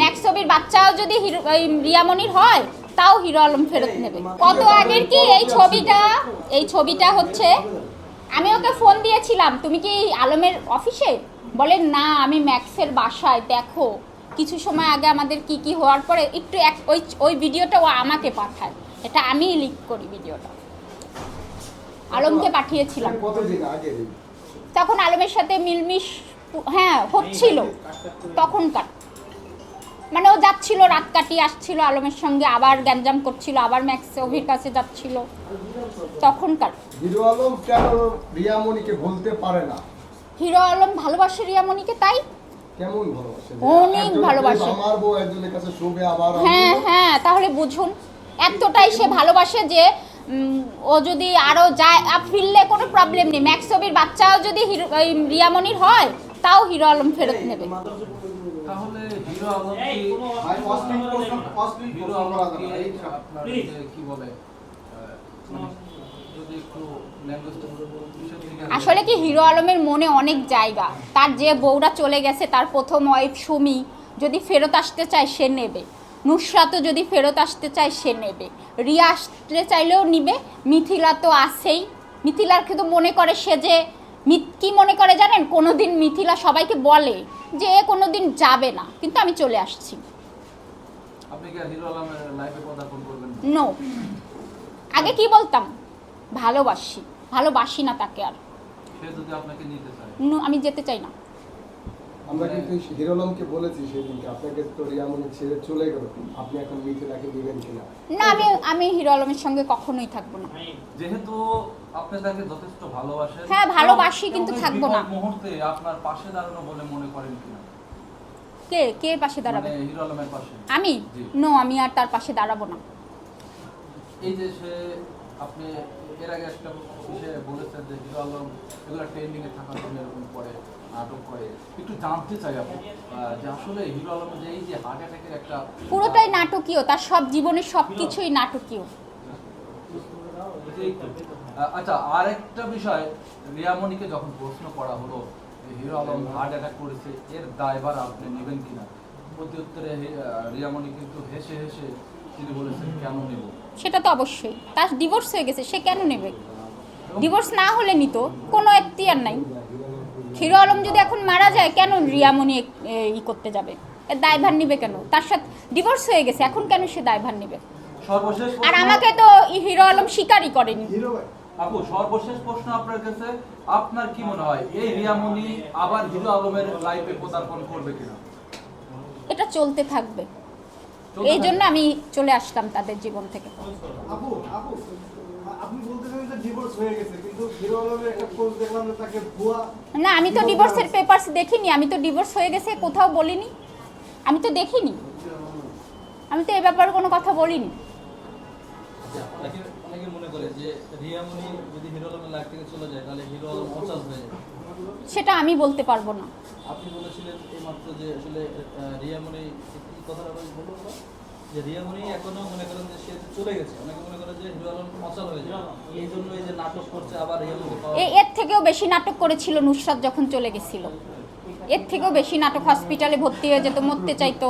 Max ছবির বাচ্চাও যদি রিয়ামনির হয় তাও হিরো আলম ফেরত নেবে। কত আগের কি এই ছবিটা এই ছবিটা হচ্ছে? আমি ওকে ফোন দিয়েছিলাম তুমি কি আলমের অফিসে? বলে না আমি ম্যাক্সের বাসায় দেখো। কিছু সময় আগে আমাদের কি কি হওয়ার পরে একটু এক ওই ওই ভিডিওটা ও আমাকে পাঠায়। এটা আমিই লিক করি ভিডিওটা। আলমকে পাঠিয়েছিলাম। তখন আলমের সাথে মিলমিশ হ্যাঁ হচ্ছিল। তখনকার মানে ও যাচ্ছিল রাত কাটিয়ে আসছিল আলমের সঙ্গে আবার গ্যাঞ্জাম করছিল আবার ম্যাক্স অভির কাছে যাচ্ছিল। তখনকার। হিরো আলম কেন রিয়ামণিকে বলতে পারে না? হিরো আলম ভালোবাসে রিয়ামণিকে তাই? কেমন ভালোবাসে? অনেক ভালোবাসে। আমার বউ একজনের কাছে শোবে আবার হ্যাঁ হ্যাঁ তাহলে বুঝুন। এতটাই সে ভালোবাসে যে ও যদি আরও যায় ফিরলে কোনো প্রবলেম নেই। ম্যাক্স ছবির বাচ্চাও যদি রিয়ামণির হয় তাও হিরো আলম ফেরত নেবে। তাহলে হিরো আলম কি ভাই, অশ্লীল প্রশ্ন- অশ্লীল হিরো আলম কি যাবে না। আপনার যে কি বলে মানে আসলে কি হিরো আলমের মনে অনেক জায়গা। তার যে বউরা চলে গেছে তার প্রথম ওয়াইফ সুমি যদি ফেরত আসতে চায় সে নেবে। নুসরাতও যদি ফেরত আসতে চায় সে নেবে। রিয়া আসতে চাইলেও নিবে মিথিলা তো আছেই। মিথিলার কিন্তু মনে করে সে যে কি মনে করে জানেন? কোনো দিন মিথিলা সবাইকে বলে যে এ কোনোদিন যাবে না। কিন্তু আমি চলে আসছি। না? আগে কি বলতাম? ভালোবাসি। ভালোবাসি না তাকে আর। আমি যেতে চাই না। আমরা কিন্তু হিরো আলমকে বলেছি সেদিনকে আপনাকে তো রিয়ামণি ছেড়ে চলে গেল। আপনি এখন মিথিলাকে দিবেন কিনা? না আমি আমি হিরো আলমের সঙ্গে কখনোই থাকব না। যেহেতু আপনি তাকে যথেষ্ট ভালোবাসেন হ্যাঁ, ভালোবাসি, কিন্তু থাকব না। মুহূর্তে আপনার পাশে দাঁড়ানো বলে মনে করেন কিনা? কে কে পাশে দাঁড়াবে? মানে হিরো আলমের পাশে। আমি? নো আমি আর তার পাশে দাঁড়াবো না। এই যে সে আপনি এর আগে একটা বিষয়ে বলেছেন যে হিরো আলম এগুলো ট্রেন্ডিং এ থাকার জন্য এরকম করে নাটক করে। একটু জানতে চাই আপনি যে আসলে হিরো আলম যে এই যে হার্ট অ্যাটাকের একটা পুরোটাই নাটকীয় তার সব জীবনের সব কিছুই নাটকীয় আচ্ছা আর একটা বিষয় রিয়ামণিকে যখন প্রশ্ন করা হলো যে হিরো আলম হার্ট অ্যাটাক করেছে এর দায়ভার আপনি নেবেন কিনা? প্রতি উত্তরে রিয়ামণি কিন্তু হেসে হেসে তিনি বলেছেন কেন নেব? সেটা তো অবশ্যই। তার ডিভোর্স হয়ে গেছে সে কেন নেবে? ডিভোর্স না হলে নিত কোনো এখতিয়ার নাই। হিরো আলম যদি এখন মারা যায় কেন রিয়ামণি ই করতে যাবে? এর দায়ভার নিবে কেন? তার সাথে ডিভোর্স হয়ে গেছে এখন কেন সে দায়ভার নেবে? সর্বশেষ আর আমাকে তো হিরো আলম স্বীকারই করেনি। আপু সর্বশেষ প্রশ্ন আপনার কাছে আপনার কি মনে হয় এই রিয়ামণি আবার হিরো আলমের লাইফে পদার্পণ করবে কিনা? এটা চলতে থাকবে। এই জন্য আমি চলে আসলাম তাদের জীবন থেকে। আপু আপু আপনি বলতেছেন যে ডিভোর্স হয়ে গেছে কিন্তু হিরো আলমের একটা পোস্ট দেখলাম যে তাকে ভুয়া না আমি তো ডিভোর্সের পেপারস দেখিনি আমি তো ডিভোর্স হয়ে গেছে কোথাও বলিনি। আমি তো দেখিনি। আমি তো এ ব্যাপারে কোনো কথা বলিনি। মনে হয়ে যাবে। সেটা আমি বলতে পারব না। আপনি বলেছিলেন এইমাত্র যে আসলে রিয়ামণি কথাটা আমি বলব না? এর থেকেও বেশি নাটক করেছিল নুসরাত যখন চলে গেছিল। এর থেকেও বেশি নাটক হসপিটালে ভর্তি হয়ে যেত, মরতে চাইতো।